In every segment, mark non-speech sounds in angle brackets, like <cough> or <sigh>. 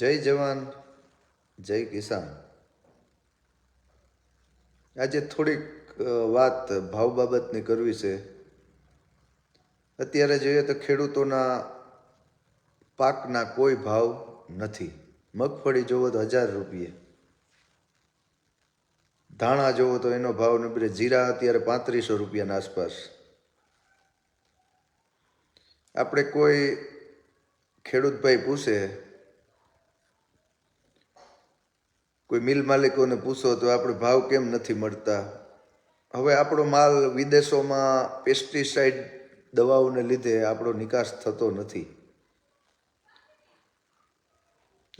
જય જવાન, જય કિસાન. આજે થોડીક વાત ભાવ બાબતની કરવી છે. અત્યારે જોઈએ તો ખેડૂતોના પાકના કોઈ ભાવ નથી. મગફળી જોવો તો હજાર રૂપિયે. ધાણા જોવો તો એનો ભાવ નબળે. જીરા અત્યારે પાંત્રીસો રૂપિયાના આસપાસ. આપણે કોઈ ખેડૂતભાઈ પૂછે કોઈ મિલ માલિકોને પૂછો તો આપણે ભાવ કેમ નથી મળતા? હવે આપણો માલ વિદેશોમાં પેસ્ટિસાઇડ દવાઓને લીધે આપણો નિકાસ થતો નથી.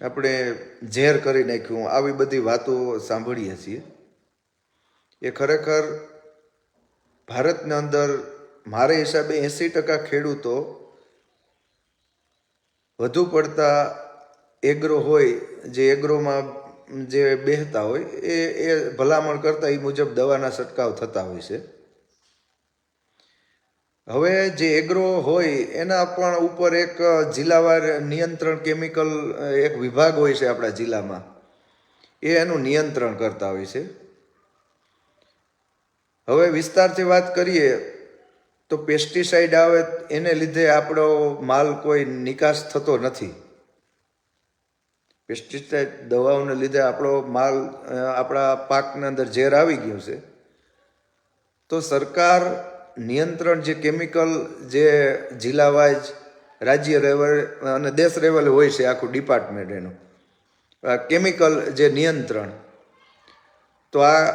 આપણે ઝેર કરી નાખ્યું. આવી બધી વાતો સાંભળીએ છીએ. એ ખરેખર ભારતની અંદર મારે હિસાબે એંસી ટકા ખેડૂતો વધુ પડતા એગ્રો હોય, જે એગ્રોમાં જે બેહતા હોય, એ એ ભલામણ કરતા એ મુજબ દવાના છંટકાવ થતા હોય છે. હવે જે એગ્રો હોય, એના પણ ઉપર એક જિલ્લાવાર નિયંત્રણ કેમિકલ, એક વિભાગ હોય છે આપણા જિલ્લામાં એ એનું નિયંત્રણ કરતા હોય છે. હવે વિસ્તારથી વાત કરીએ, તો પેસ્ટિસાઇડ આવે, એને લીધે આપણો માલ કોઈ નિકાસ થતો નથી. પેસ્ટિસાઇડ દવાઓને લીધે આપણો માલ આપણા પાકની અંદર ઝેર આવી ગયું છે. તો સરકાર નિયંત્રણ જે કેમિકલ, જે જિલ્લા વાઇઝ રાજ્ય લેવલ અને દેશ લેવલે હોય છે આખું ડિપાર્ટમેન્ટ એનું કેમિકલ જે નિયંત્રણ, તો આ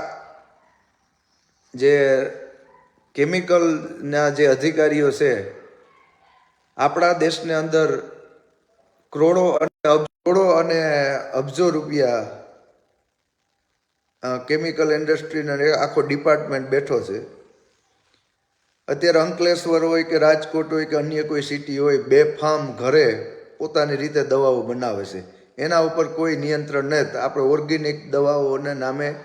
જે કેમિકલના જે અધિકારીઓ છે, આપણા દેશની અંદર કરોડો કરોડો અને અબજો રૂપિયા કેમિકલ ઇન્ડસ્ટ્રીનો આખો ડિપાર્ટમેન્ટ બેઠો છે. અત્યારે અંકલેશ્વર હોય કે રાજકોટ હોય કે અન્ય કોઈ સિટી હોય, બે ફાર્મ ઘરે પોતાની રીતે દવાઓ બનાવે છે. એના ઉપર કોઈ નિયંત્રણ નથી. આપણે ઓર્ગેનિક દવાઓને નામે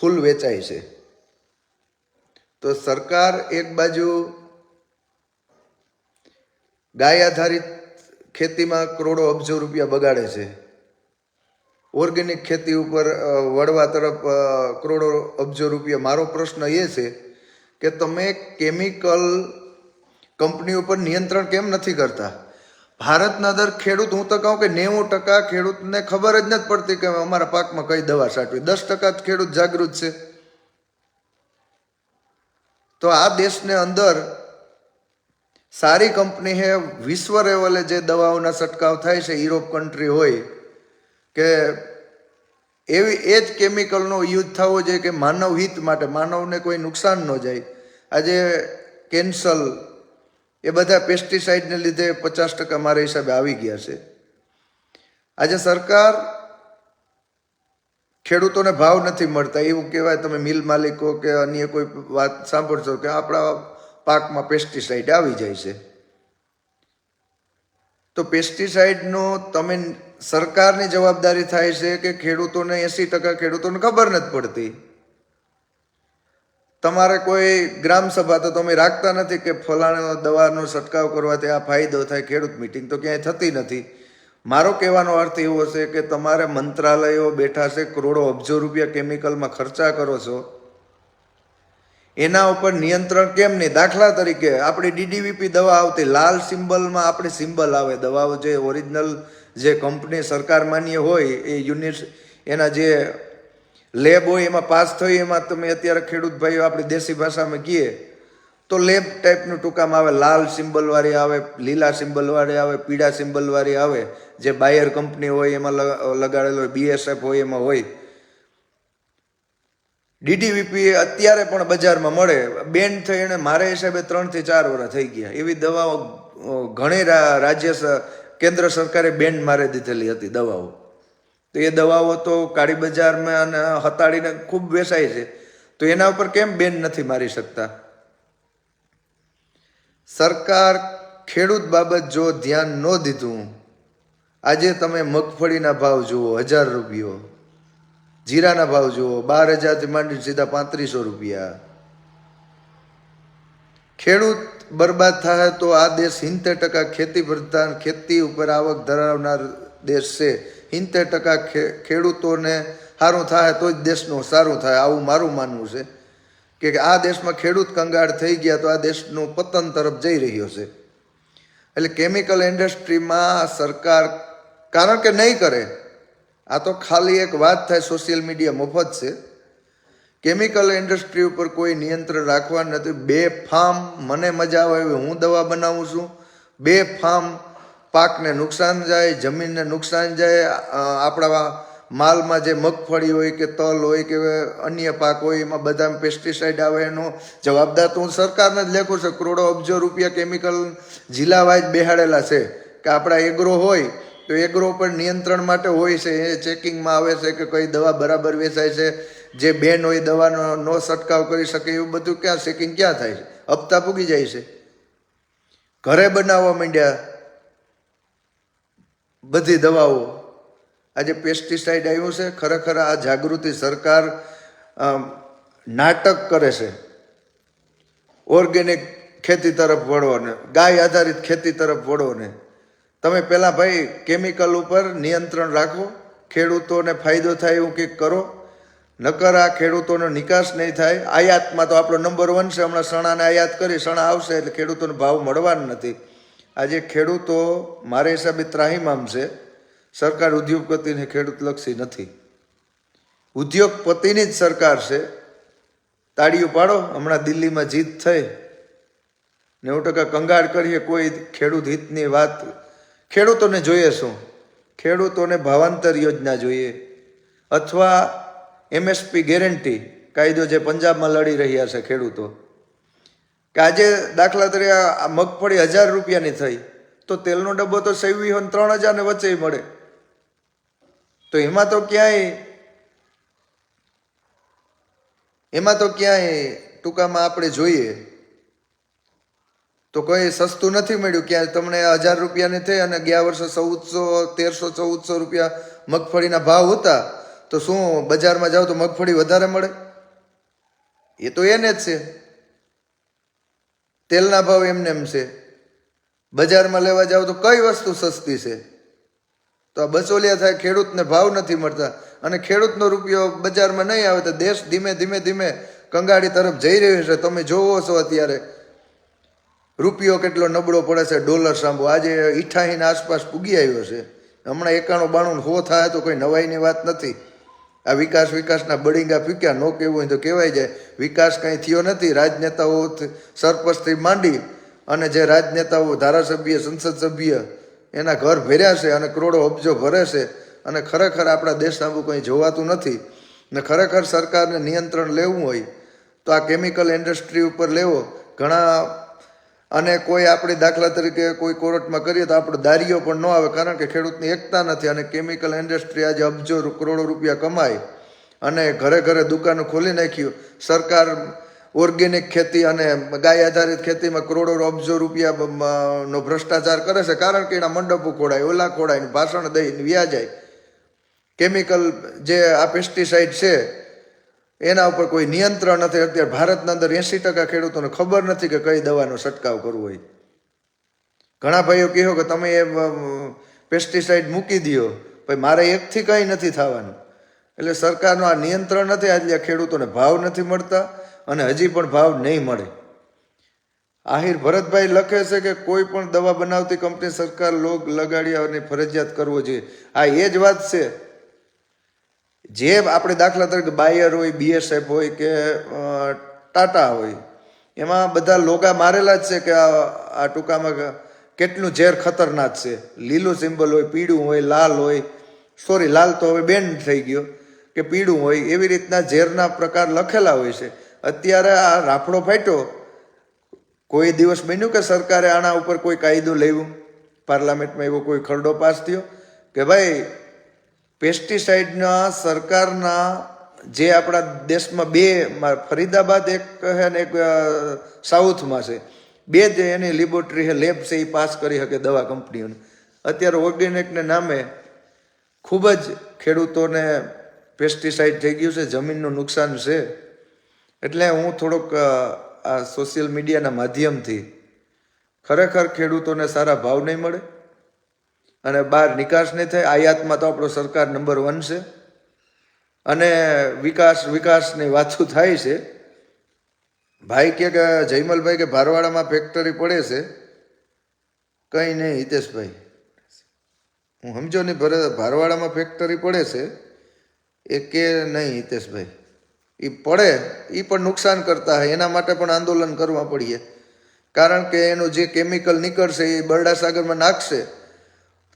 ફૂલ વેચાય છે. તો સરકાર એક બાજુ ગાય આધારિત ખેતીમાં કરોડો અબજો રૂપિયા બગાડે છે. ઓર્ગેનિક ખેતી ઉપર વડવા તરફ કરોડો અબજો રૂપિયા. મારો પ્રશ્ન એ છે કે તમે કેમિકલ કંપની ઉપર નિયંત્રણ કેમ નથી કરતા? ભારતના અંદર ખેડૂત, હું તો કહું કે નેવું ટકા ખેડૂતને ખબર જ નથી પડતી કે અમારા પાકમાં કઈ દવા છાંટવી. દસ ટકા ખેડૂત જાગૃત છે. તો આ દેશને અંદર સારી કંપની હે, વિશ્વ લેવલે જે દવાઓના છંટકાવ થાય છે, યુરોપ કન્ટ્રી હોય, કે એવી એ જ કેમિકલનો યુઝ થવો જોઈએ કે માનવ હિત માટે, માનવને કોઈ નુકસાન ન જાય. આજે કેન્સલ એ બધા પેસ્ટિસાઇડને લીધે પચાસ ટકા મારા હિસાબે આવી ગયા છે. આજે સરકાર ખેડૂતોને ભાવ નથી મળતા. એવું કહેવાય, તમે મિલ માલિકો કે અન્ય કોઈ વાત સાંભળશો કે આપણા પાકમાં પેસ્ટિસાઇડ આવી જાય છે. તો પેસ્ટિસાઇડનો તમે સરકારની જવાબદારી થાય છે કે ખેડૂતોને એંસી ટકા ખેડૂતોને ખબર નથી પડતી. તમારે કોઈ ગ્રામ સભા તો તમે રાખતા નથી કે ફલાણા દવાનો છંટકાવ કરવાથી આ ફાયદો થાય, ખેડૂત મિટિંગ તો ક્યાંય થતી નથી. મારો કહેવાનો અર્થ એવો છે કે તમારે મંત્રાલયો બેઠા છે, કરોડો, અબજો રૂપિયા કેમિકલમાં ખર્ચા કરો છો. એના ઉપર નિયંત્રણ કેમ નહીં? દાખલા તરીકે આપણી ડીડીવીપી દવા આવતી, લાલ સિમ્બલમાં આપણી સિમ્બલ આવે, દવાઓ જે ઓરિજિનલ જે કંપની સરકાર માન્ય હોય, એ યુનિટ એના જે લેબ હોય, એમાં પાસ થઈ, એમાં તમે અત્યારે ખેડૂત ભાઈઓ આપણી દેશી ભાષામાં કહીએ, તો લેબ ટાઈપનું ટૂંકામાં આવે, લાલ સિમ્બલવાળી આવે, લીલા સિમ્બલવાળી આવે, પીળા સિમ્બલવાળી આવે, જે બાયર કંપની હોય, એમાં લગ- લગાડેલો હોય બીએસએફ હોય, એમાં હોય. ડીડીવીપી અત્યારે પણ બજારમાં મળે. બેન થઈ મારે હિસાબે ત્રણથી ચાર વર્ષ થઈ ગયા. એવી દવાઓ ઘણી રાજ્ય કેન્દ્ર સરકારે બેન મારી દીધેલી હતી દવાઓ. તો એ દવાઓ તો કાળી બજારમાં અને હતાડીને ખૂબ વેચાય છે. તો એના ઉપર કેમ બેન નથી મારી શકતા? સરકાર ખેડૂત બાબત જો ધ્યાન ન દીધું, આજે તમે મગફળીના ભાવ જુઓ, હજાર રૂપિયો. જીરાના ભાવ જુઓ, બાર હજારથી માંડી સીધા પાંત્રીસો રૂપિયા. ખેડૂત બરબાદ થાય તો આ દેશ સિત્તેર ટકા ખેતી પ્રધાન ખેતી ઉપર આવક ધરાવનાર દેશ છે. સિત્તેર ટકા ખેડૂતોને સારું થાય તો જ દેશનું સારું થાય, આવું મારું માનવું છે. કે આ દેશમાં ખેડૂત કંગાળ થઈ ગયા તો આ દેશનું પતન તરફ જઈ રહ્યો છે. એટલે કેમિકલ ઇન્ડસ્ટ્રીમાં સરકાર, કારણ કે નહીં કરે આ તો ખાલી એક વાત થાય સોશિયલ મીડિયા મફત છે. કેમિકલ ઇન્ડસ્ટ્રી ઉપર કોઈ નિયંત્રણ રાખવા નથી. બે ફાર્મ મને મજા આવે એવી હું દવા બનાવું છું. બે ફાર્મ પાકને નુકસાન જાય, જમીનને નુકસાન જાય. આપણા માલમાં જે મગફળી હોય કે તલ હોય કે અન્ય પાક હોય, એમાં બધા પેસ્ટિસાઇડ આવે એનો જવાબદાર તો હું સરકારને જ લેખું છું. કરોડો અબજો રૂપિયા કેમિકલ જિલ્લા વાઇઝ બેહાડેલા છે કે આપણા એગ્રો હોય તો એગ્રો પર નિયંત્રણ માટે હોય છે, એ ચેકિંગમાં આવે છે કે કઈ દવા બરાબર વેચાય છે, જે બેન હોય દવાનો નો છંટકાવ કરી શકે, એવું બધું ક્યાં ચેકિંગ ક્યાં થાય છે? હપ્તા પૂગી જાય છે. ઘરે બનાવવા માંડ્યા બધી દવાઓ. આજે પેસ્ટિસાઇડ આવ્યું છે, ખરેખર આ જાગૃતિ સરકાર નાટક કરે છે. ઓર્ગેનિક ખેતી તરફ વળવાને ગાય આધારિત ખેતી તરફ વળો ને. તમે પહેલાં ભાઈ કેમિકલ ઉપર નિયંત્રણ રાખો. ખેડૂતોને ફાયદો થાય એવું કંઈક કરો. નકર આ ખેડૂતોનો નિકાસ નહીં થાય. આયાતમાં તો આપણો નંબર વન છે. હમણાં સણાને આયાત કરી સણા આવશે એટલે ખેડૂતોને ભાવ મળવાનો નથી. આજે ખેડૂતો મારા હિસાબે ત્રાહીમામ છે. સરકાર ઉદ્યોગપતિને ખેડૂતલક્ષી નથી. ઉદ્યોગપતિની જ સરકાર છે. તાળીઓ પાડો. હમણાં દિલ્હીમાં જીત થઈ. નેવું ટકા કંગાળ કરીએ કોઈ ખેડૂત હિતની વાત ખેડૂતોને જોઈએ શું? ખેડૂતોને ભાવાંતર યોજના જોઈએ. અથવા એમએસપી ગેરંટી, કાયદો જે પંજાબમાં લડી રહ્યા છે ખેડૂતો. કે આજે દાખલા તરીકે આ મગફળી હજાર રૂપિયાની થઈ, તો તેલનો ડબ્બો તો સેવી હોય ત્રણ હજાર ને વચ્ચે મળે. તો એમાં તો ક્યાંય, એમાં તો ક્યાંય ટૂંકામાં આપણે જોઈએ તો કોઈ સસ્તું નથી મળ્યું. ક્યાં તમને હજાર રૂપિયાની થઈ અને ગયા વર્ષે ચૌદસો, તેરસો, ચૌદસો રૂપિયા મગફળીના ભાવ હતા, તો શું બજારમાં જાઓ તો મગફળી વધારે મળે? એ તો એને જ છે. તેલના ભાવ એમને એમ છે. બજારમાં લેવા જાઓ તો કઈ વસ્તુ સસ્તી છે? તો આ બચોલિયા થાય, ખેડૂતને ભાવ નથી મળતા. અને ખેડૂતનો રૂપિયો બજારમાં નહીં આવે તો દેશ ધીમે ધીમે ધીમે કંગાળી તરફ જઈ રહ્યો છે. તમે જોવો છો અત્યારે. રૂપિયો કેટલો નબળો પડે છે, ડોલર સાંભો આજે ઈઠાહીના આસપાસ પૂગી આવ્યો છે. હમણાં એકાણું બાણું હો થાય તો કોઈ નવાઈની વાત નથી. આ વિકાસ વિકાસના બળીંગા ફીક્યા, નો કહેવું હોય તો કહેવાય જાય. વિકાસ કંઈ થયો નથી. રાજનેતાઓ સરપંચથી માંડી અને જે રાજનેતાઓ, ધારાસભ્ય, સંસદ સભ્ય, એના ઘર ભર્યા છે અને કરોડો અબજો ભરે છે અને ખરેખર આપણા દેશ સામુ કંઈ જોવાતું નથી ને ખરેખર સરકારને નિયંત્રણ લેવું હોય તો આ કેમિકલ ઇન્ડસ્ટ્રી ઉપર લેવો. ઘણા અને કોઈ આપણે દાખલા તરીકે કોઈ કોર્ટમાં કરીએ તો આપણો દારીઓ પણ ન આવે, કારણ કે ખેડૂતની એકતા નથી અને કેમિકલ ઇન્ડસ્ટ્રી આજે અબજો કરોડો રૂપિયા કમાય અને ઘરે ઘરે દુકાનો ખોલી નાખ્યું. સરકાર ઓર્ગેનિક ખેતી અને ગાય આધારિત ખેતીમાં કરોડો અબજો રૂપિયા નો ભ્રષ્ટાચાર કરે છે, કારણ કે એના મંડપો ખોડાય, ઓલા ખોડાય ભાષણ દઈ વ્યાજાય કેમિકલ જે આ પેસ્ટિસાઇડ છે એના ઉપર કોઈ નિયંત્રણ નથી. અત્યારે ભારતના અંદર એંસી ટકા ખેડૂતોને ખબર નથી કે કઈ દવાનો છંટકાવ કરવો હોય. ઘણા ભાઈઓ કહો કે તમે એ પેસ્ટિસાઇડ મૂકી દો ભાઈ, મારે એકથી કંઈ નથી થવાનું. એટલે સરકારનું આ નિયંત્રણ નથી. આજે આ ખેડૂતોને ભાવ નથી મળતા અને હજી પણ ભાવ નહીં મળે. આહિર ભરતભાઈ લખે છે કે કોઈ પણ દવા બનાવતી કંપની સરકાર લોગ લગાડ્યાની ફરજિયાત કરવો જોઈએ. આ એ જ વાત છે. જે આપણે દાખલા તરીકે બાયર હોય, બીએસએફ હોય કે ટાટા હોય, એમાં બધા લોગા મારેલા જ છે કે આ ટૂંકામાં કેટલું ઝેર ખતરનાક છે. લીલું સિમ્બલ હોય, પીળું હોય, લાલ હોય. સોરી લાલ તો હવે બેન થઈ ગયો કે પીળું હોય. એવી રીતના ઝેરના પ્રકાર લખેલા હોય છે. અત્યારે આ રાફડો ફાટ્યો. કોઈ દિવસ બન્યું કે સરકારે આના ઉપર કોઈ કાયદો લેવું પાર્લામેન્ટમાં એવો કોઈ ખરડો પાસ થયો? કે ભાઈ પેસ્ટિસાઇડના સરકારના જે આપણા દેશમાં બે ફરીદાબાદ એક છે ને એક સાઉથમાં છે. બે જે એની લેબોરેટરી છે લેબ છે, એ પાસ કરી શકે દવા કંપનીઓને. અત્યારે ઓર્ગેનિકને નામે ખૂબ જ ખેડૂતોને પેસ્ટિસાઇડ થઈ ગયું છે, જમીનનું નુકસાન છે. એટલે હું થોડોક આ સોશિયલ મીડિયાના માધ્યમથી ખરેખર ખેડૂતોને સારા ભાવ નહીં મળે. અને બહાર નિકાસ નહીં થાય આયાતમાં તો આપણો સરકાર નંબર વન છે. અને વિકાસ, વિકાસની વાતો થાય છે. ભાઈ કે જયમલભાઈ કે ભારવાડામાં ફેક્ટરી પડે છે? કંઈ નહીં, હિતેશભાઈ. હું સમજો નહીં ભરે, ભારવાડામાં ફેક્ટરી પડે છે? એ કે નહીં, હિતેશભાઈ. એ પડે એ પણ નુકસાન કરતા હોય એના માટે પણ આંદોલન કરવા પડીએ. કારણ કે એનું જે કેમિકલ નીકળશે, એ બરડા સાગરમાં નાખશે.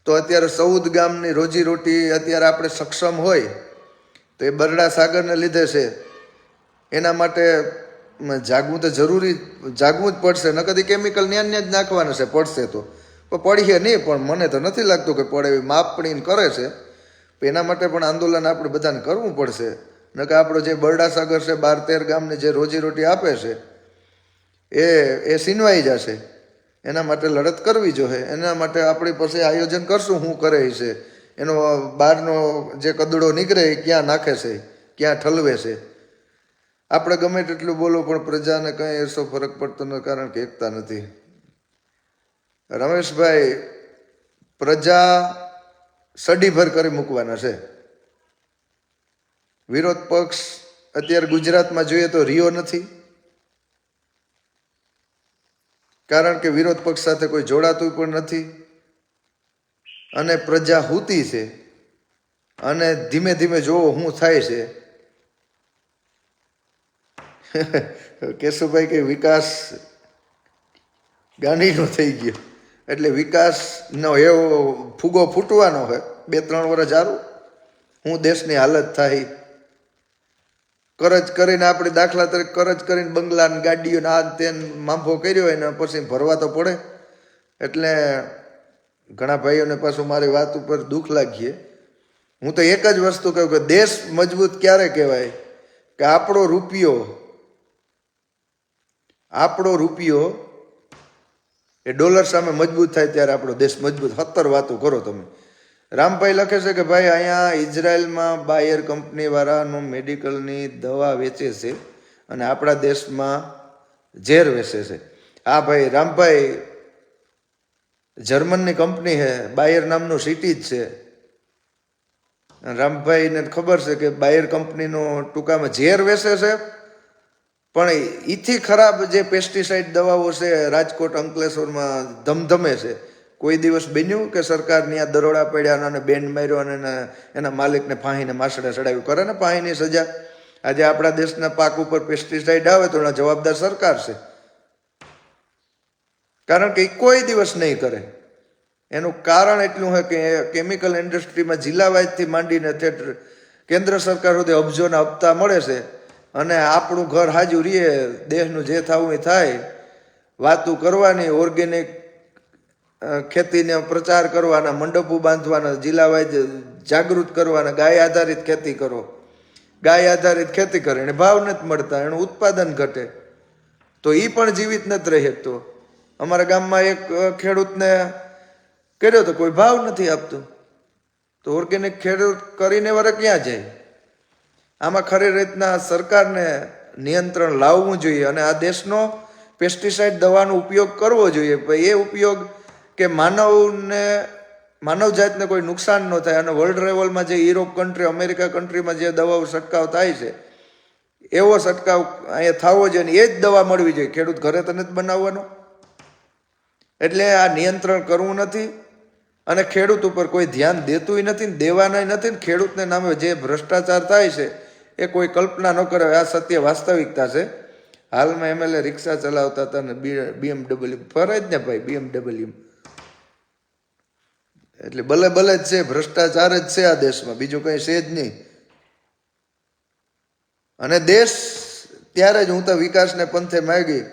તો અત્યારે ચૌદ ગામની રોજીરોટી અત્યારે આપણે સક્ષમ હોય તો એ બરડા સાગરને લીધે છે. એના માટે જાગવું તો જરૂરી, જાગવું જ પડશે. ન કદી કેમિકલ ન્યાન ન્યા જ નાખવાના છે, પડશે તો. પણ પડીએ નહીં, પણ મને તો નથી લાગતું કે પડે એવી માપણીને કરે છે. એના માટે પણ આંદોલન આપણે બધાને કરવું પડશે. ન કે આપણો જે બરડા સાગર છે, બાર તેર ગામને જે રોજીરોટી આપે છે, એ એ સીનવાઈ જશે. એના માટે લડત કરવી જોઈએ. એના માટે આપણી પાસે આયોજન કરશું શું કરે છે. એનો બહારનો જે કદડો નીકળે એ ક્યાં નાખે છે? ક્યાં ઠલવે છે? આપણે ગમે તેટલું બોલો, પણ પ્રજાને કંઈ એસો ફરક પડતો ન, કારણ કે એકતા નથી. રમેશભાઈ, પ્રજા સડીભર કરી મૂકવાના છે. વિરોધ પક્ષ અત્યારે ગુજરાતમાં જોઈએ તો રિયો નથી. કારણ કે વિરોધ પક્ષ સાથે કોઈ જોડાતું પણ નથી. અને પ્રજા હુતી છે. અને ધીમે ધીમે જોવો હું થાય છે. <laughs> કેશુભાઈ કે વિકાસ ગાંધીનો થઈ ગયો. એટલે વિકાસનો એવો ફૂગો ફૂટવાનો હોય. બે ત્રણ વર્ષ સારું હું દેશની હાલત થાય. કરજ કરીને આપણે દાખલા તરીકે કરજ કરીને બંગલા ને ગાડીઓ ને આ ને તે માંભો કર્યો હોય ને પછી ભરવા તો પડે. એટલે ઘણા ભાઈઓને પાછું મારી વાત ઉપર દુઃખ લાગીએ. હું તો એક જ વસ્તુ કહું કે દેશ મજબૂત ક્યારે કહેવાય? કે આપણો રૂપિયો આપણો રૂપિયો એ ડોલર સામે મજબૂત થાય ત્યારે આપણો દેશ મજબૂત. સત્તર વાતો કરો તમે. રામભાઈ લખે છે કે ભાઈ, અહીંયા ઇઝરાયલમાં બાયર કંપની વાળાનું મેડિકલની દવા વેચે છે અને આપણા દેશમાં ઝેર વેચે છે. હા ભાઈ, રામભાઈ જર્મનની કંપની છે, બાયર નામનું સિટી જ છે. રામભાઈને ખબર છે કે બાયર કંપનીનો ટૂંકામાં ઝેર વેચે છે, પણ ઈથી ખરાબ જે પેસ્ટિસાઇડ દવાઓ છે, રાજકોટ અંકલેશ્વરમાં ધમધમે છે. કોઈ દિવસ બન્યું કે સરકારની આ દરોડા પડ્યા અને બેન્ડ માર્યો અને એના- માલિકને ફાંહીને માસડે ચડાવ્યું? કરે ને ફાંહીની સજા. આજે આપણા દેશના પાક ઉપર પેસ્ટિસાઇડ આવે તો એના જવાબદાર સરકાર છે. કારણ કે એ કોઈ દિવસ નહીં કરે. એનું કારણ એટલું હોય કે કેમિકલ ઇન્ડસ્ટ્રીમાં જિલ્લા વાઇઝથી માંડીને ઠેઠ કેન્દ્ર સરકાર સુધી અબજોના હપ્તા મળે છે અને આપણું ઘર હાજુ રહીએ દેશનું જે થવું એ થાય, વાતું કરવાની ઓર્ગેનિક ખેતીને પ્રચાર કરવાના, મંડપો બાંધવાના, જિલ્લા વાઇઝ જાગૃત કરવાના, ગાય આધારિત ખેતી કરો. ગાય આધારિત ખેતી કરે, એને ભાવ નથી મળતા, એનું ઉત્પાદન ઘટે. તો એ પણ જીવિત નથી રહી શકતો અમારા ગામમાં એક ખેડૂતને કર્યો તો કોઈ ભાવ નથી આપતો. તો ઓર્ગેનિક ખેડૂત કરીને વરે ક્યાં જાય? આમાં ખરી રીતના સરકારને નિયંત્રણ લાવવું જોઈએ અને આ દેશનો પેસ્ટિસાઇડ દવાનો ઉપયોગ કરવો જોઈએ. એ ઉપયોગ કે માનવને માનવ જાતને કોઈ નુકસાન ન થાય અને વર્લ્ડ લેવલમાં જે યુરોપ કન્ટ્રી અમેરિકા કન્ટ્રીમાં જે દવાઓ છંટકાવ થાય છે, એવો છંટકાવ અહીંયા થવો જોઈએ અને એ જ દવા મળવી જોઈએ. ખેડૂત ઘરે તને જ બનાવવાનો. એટલે આ નિયંત્રણ કરવું નથી અને ખેડૂત ઉપર કોઈ ધ્યાન દેતુંય નથી ને દેવાના નથી ને ખેડૂતને નામે જે ભ્રષ્ટાચાર થાય છે, એ કોઈ કલ્પના ન કરે. આ સત્ય વાસ્તવિકતા છે. હાલમાં એમએલએ રિક્ષા ચલાવતા હતા ને બીએમડબલ્યુ ફરે જ ને ભાઈ બીએમડબલ્યુ એટલે ભલે ભલે જ છે, ભ્રષ્ટાચાર જ છે આ દેશમાં, બીજું કંઈ છે જ નહીં. અને દેશ ત્યારે જ હું તો વિકાસને પંથે માગી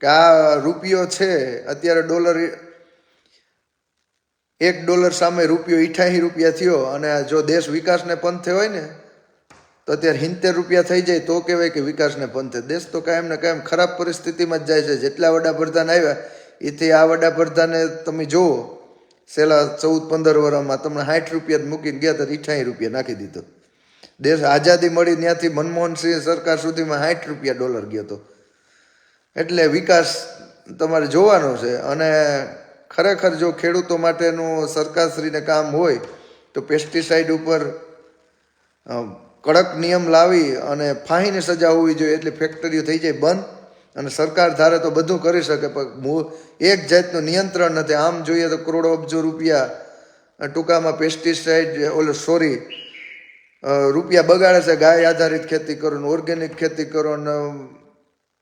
કે આ રૂપિયો છે, અત્યારે ડોલર એક ડોલર સામે રૂપિયો ઇઠાહી રૂપિયા થયો અને જો દેશ વિકાસને પંથે હોય ને, તો અત્યારે હિંતેર રૂપિયા થઈ જાય, તો કહેવાય કે વિકાસને પંથે. દેશ તો કાયમ ને કાયમ ખરાબ પરિસ્થિતિમાં જ જાય છે. જેટલા વડાપ્રધાન આવ્યા, એથી આ વડાપ્રધાને તમે જુઓ છેલ્લા ચૌદ, પંદર વર્ષમાં તમને સાઠ રૂપિયા જ મૂકીને ગયા તો અઠ્યાસી રૂપિયા નાખી દીધો. દેશ આઝાદી મળી ત્યાંથી મનમોહનસિંહ સરકાર સુધીમાં સાઠ રૂપિયા ડોલર ગયો હતો એટલે વિકાસ તમારે જોવાનો છે અને ખરેખર જો ખેડૂતો માટેનું સરકારશ્રીને કામ હોય, તો પેસ્ટિસાઇડ ઉપર કડક નિયમ લાવી અને ફાહીની સજા હોવી જોઈએ એટલે ફેક્ટરીઓ થઈ જાય બંધ. અને સરકાર ધારે તો બધું કરી શકે, પણ એક જાતનું નિયંત્રણ નથી. આમ જોઈએ તો કરોડો અબજો રૂપિયા ટૂંકામાં પેસ્ટિસાઇડ ઓલો સોરી રૂપિયા બગાડે છે ગાય આધારિત ખેતી કરો ને ઓર્ગેનિક ખેતી કરો ને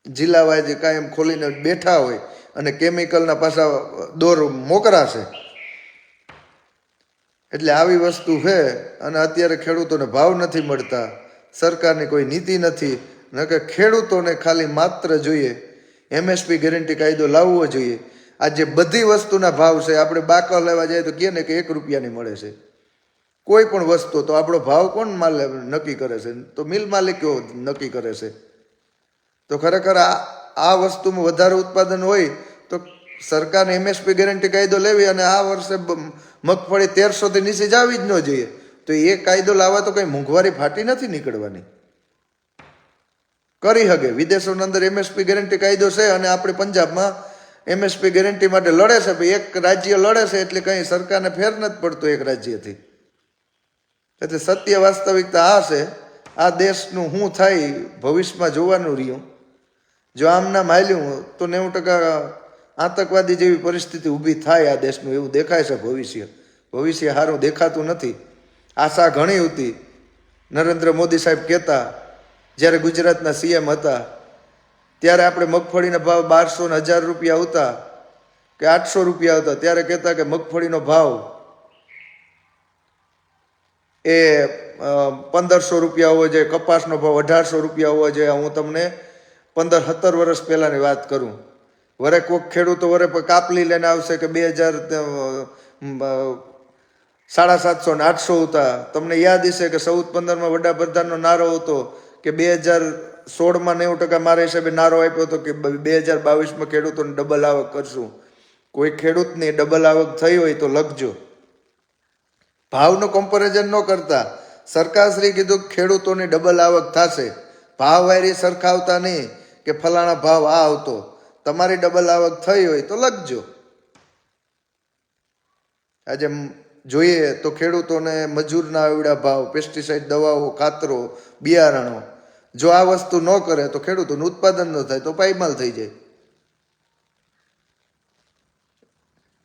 જિલ્લા જે કાયમ ખોલીને બેઠા હોય અને કેમિકલના પાછા દોર મોકરાશે એટલે આવી વસ્તુ છે અને અત્યારે ખેડૂતોને ભાવ નથી મળતા. સરકારની કોઈ નીતિ નથી. ન કે ખેડૂતોને ખાલી માત્ર જોઈએ એમએસપી ગેરંટી કાયદો લાવવો જોઈએ. આજે બધી વસ્તુના ભાવ છે, આપણે બાકા લેવા જાય તો કહે ને કે એક રૂપિયાની મળે છે. કોઈ પણ વસ્તુ, તો આપણો ભાવ કોણ માલ નક્કી કરે છે? તો મિલ માલિકો નક્કી કરે છે. તો ખરેખર આ આ વસ્તુમાં વધારે ઉત્પાદન હોય, તો સરકારને એમએસપી ગેરંટી કાયદો લેવી અને આ વર્ષે મગફળી તેરસોથી નીચે જ આવી જ ન જોઈએ. તો એ કાયદો લાવવા તો કંઈ મોંઘવારી ફાટી નથી નીકળવાની? કરી શકે વિદેશોની અંદર એમએસપી ગેરંટી કાયદો છે અને આપણે પંજાબમાં એમએસપી ગેરંટી માટે લડે છે. ભાઈ એક રાજ્ય લડે છે એટલે કંઈ સરકારને ફેર નથી પડતો એક રાજ્યથી. એટલે સત્ય, વાસ્તવિકતા આ છે. આ દેશનું શું થાય ભવિષ્યમાં જોવાનું રહ્યું. જો આમ નામ હાલ્યું તો નેવું ટકા આતંકવાદી જેવી પરિસ્થિતિ ઊભી થાય આ દેશનું. એવું દેખાય છે ભવિષ્ય. ભવિષ્ય સારું દેખાતું નથી. આશા ઘણી હતી. નરેન્દ્ર મોદી સાહેબ કહેતા જ્યારે ગુજરાતના સીએમ હતા, ત્યારે આપણે મગફળીના ભાવ બારસો ને હજાર રૂપિયા આવતા કે આઠસો રૂપિયા આવતા ત્યારે કહેતા કે મગફળીનો ભાવ એ પંદરસો રૂપિયા હોવો જોઈએ, કપાસનો ભાવ અઢારસો રૂપિયા હોવો જોઈએ. હું તમને પંદર સત્તર વર્ષ પહેલાંની વાત કરું. વરે કોઈક ખેડૂતો વરે કાપલી લઈને આવશે કે બે હજાર સાડા સાતસો ને આઠસો હતા. તમને યાદ હશે કે ચૌદ પંદરમાં વડાપ્રધાનનો નારો હતો. કે બે હજાર સોળમાં નેવું ટકા મારા હિસાબે નારો આપ્યો હતો કે બે હજાર બાવીસમાં ખેડૂતોને ડબલ આવક કરશું. કોઈ ખેડૂતની ડબલ આવક થઈ હોય તો લખજો. ભાવનું કમ્પેરિઝન ન કરતા. સરકારશ્રી કીધું ખેડૂતોની ડબલ આવક થશે. ભાવ વાયરી સરખાવતા નહીં કે ફલાણા ભાવ આ આવતો. તમારી ડબલ આવક થઈ હોય તો લખજો. આજે જોઈએ તો ખેડૂતોને મજૂરના આવડા ભાવ પેસ્ટિસાઇડ દવાઓ, ખાતરો, બિયારણો જો આ વસ્તુ ન કરે તો ખેડૂતોનું ઉત્પાદન ન થાય તો પાયમાલ થઈ જાય.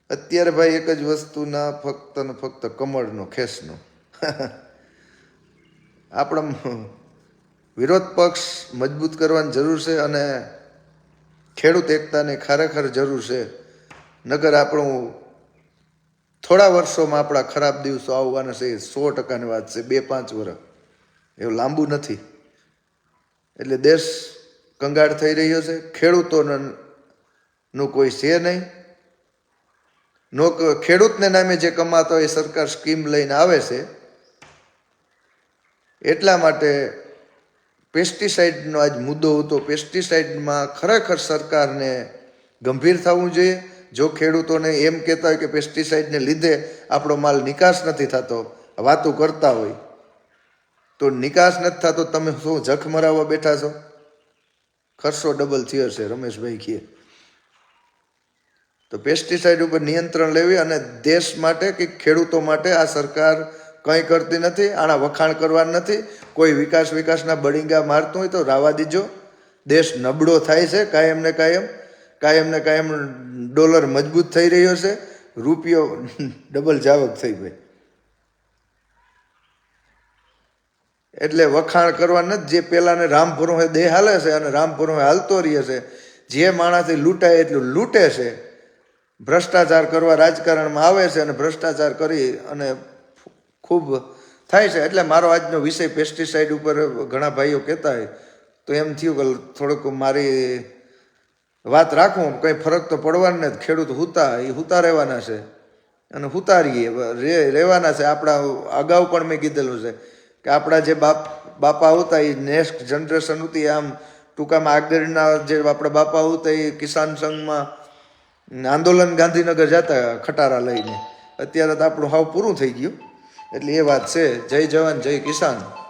અત્યારે ભાઈ એક જ વસ્તુના ફક્ત ને ફક્ત કમળનો ખેસનો. <laughs> આપણા વિરોધ પક્ષ મજબૂત કરવાની જરૂર છે અને ખેડૂત એકતાની ખરેખર જરૂર છે. નગર આપણું થોડા વર્ષોમાં આપણા ખરાબ દિવસો આવવાના છે, એ સો ટકાની વાત છે, બે પાંચ વર્ષ એવું લાંબુ નથી. એટલે દેશ કંગાળ થઈ રહ્યો છે. ખેડૂતોનું કોઈ છે નહીં. નો ખેડૂતને નામે જે કમાતો એ સરકાર સ્કીમ લઈને આવે છે. એટલા માટે પેસ્ટિસાઇડનો આજ મુદ્દો હતો. પેસ્ટિસાઇડમાં ખરેખર સરકારને ગંભીર થવું જોઈએ. જો ખેડૂતોને એમ કહેતા હોય કે પેસ્ટિસાઇડને લીધે આપણો માલ નિકાસ નથી થતો વાતો કરતા હોય તો નિકાસ નથી થતો, તમે શું જખ મરાવવા બેઠા છો? ખર્ચો ડબલ થયો છે, રમેશભાઈ કહે. તો પેસ્ટિસાઇડ ઉપર નિયંત્રણ લેવી અને દેશ માટે કે ખેડૂતો માટે આ સરકાર કંઈ કરતી નથી, આના વખાણ કરવા નથી. કોઈ વિકાસ વિકાસના બળીંગા મારતું હોય તો રાવા દીજો. દેશ નબળો થાય છે, કાયમ ને કાયમ. કાયમ ને કાયમ ડોલર મજબૂત થઈ રહ્યો છે. રૂપિયો <laughs> ડબલ જાવક થઈ ભાઈ એટલે વખાણ કરવા નથી જે પેલાને રામપુરો દેહ હાલે છે અને રામપુરો હાલતો રહે છે. જે માણસથી લૂંટાય એટલું લૂંટે છે. ભ્રષ્ટાચાર કરવા રાજકારણમાં આવે છે અને ભ્રષ્ટાચાર કરી અને ખૂબ થાય છે. એટલે મારો આજનો વિષય પેસ્ટિસાઇડ ઉપર ઘણા ભાઈઓ કહેતા હોય. તો એમ થયું કે થોડુંક મારી વાત રાખું કંઈ ફરક તો પડવાનો નથી ખેડૂત હુતા, એ હુતા રહેવાના છે. અને હુતારીએ રહેવાના છે. આપણા અગાઉ પણ મેં કીધેલું છે. કે આપણા જે બાપ બાપા હતા એ નેક્સ્ટ જનરેશન હતી આમ ટૂંકામાં આગળના જે આપણા બાપા હતા એ કિસાન સંઘમાં આંદોલન ગાંધીનગર જતા ખટારા લઈને. અત્યારે તો આપણું હાવ પૂરું થઈ ગયું. એટલે એ વાત છે. જય જવાન, જય કિસાન.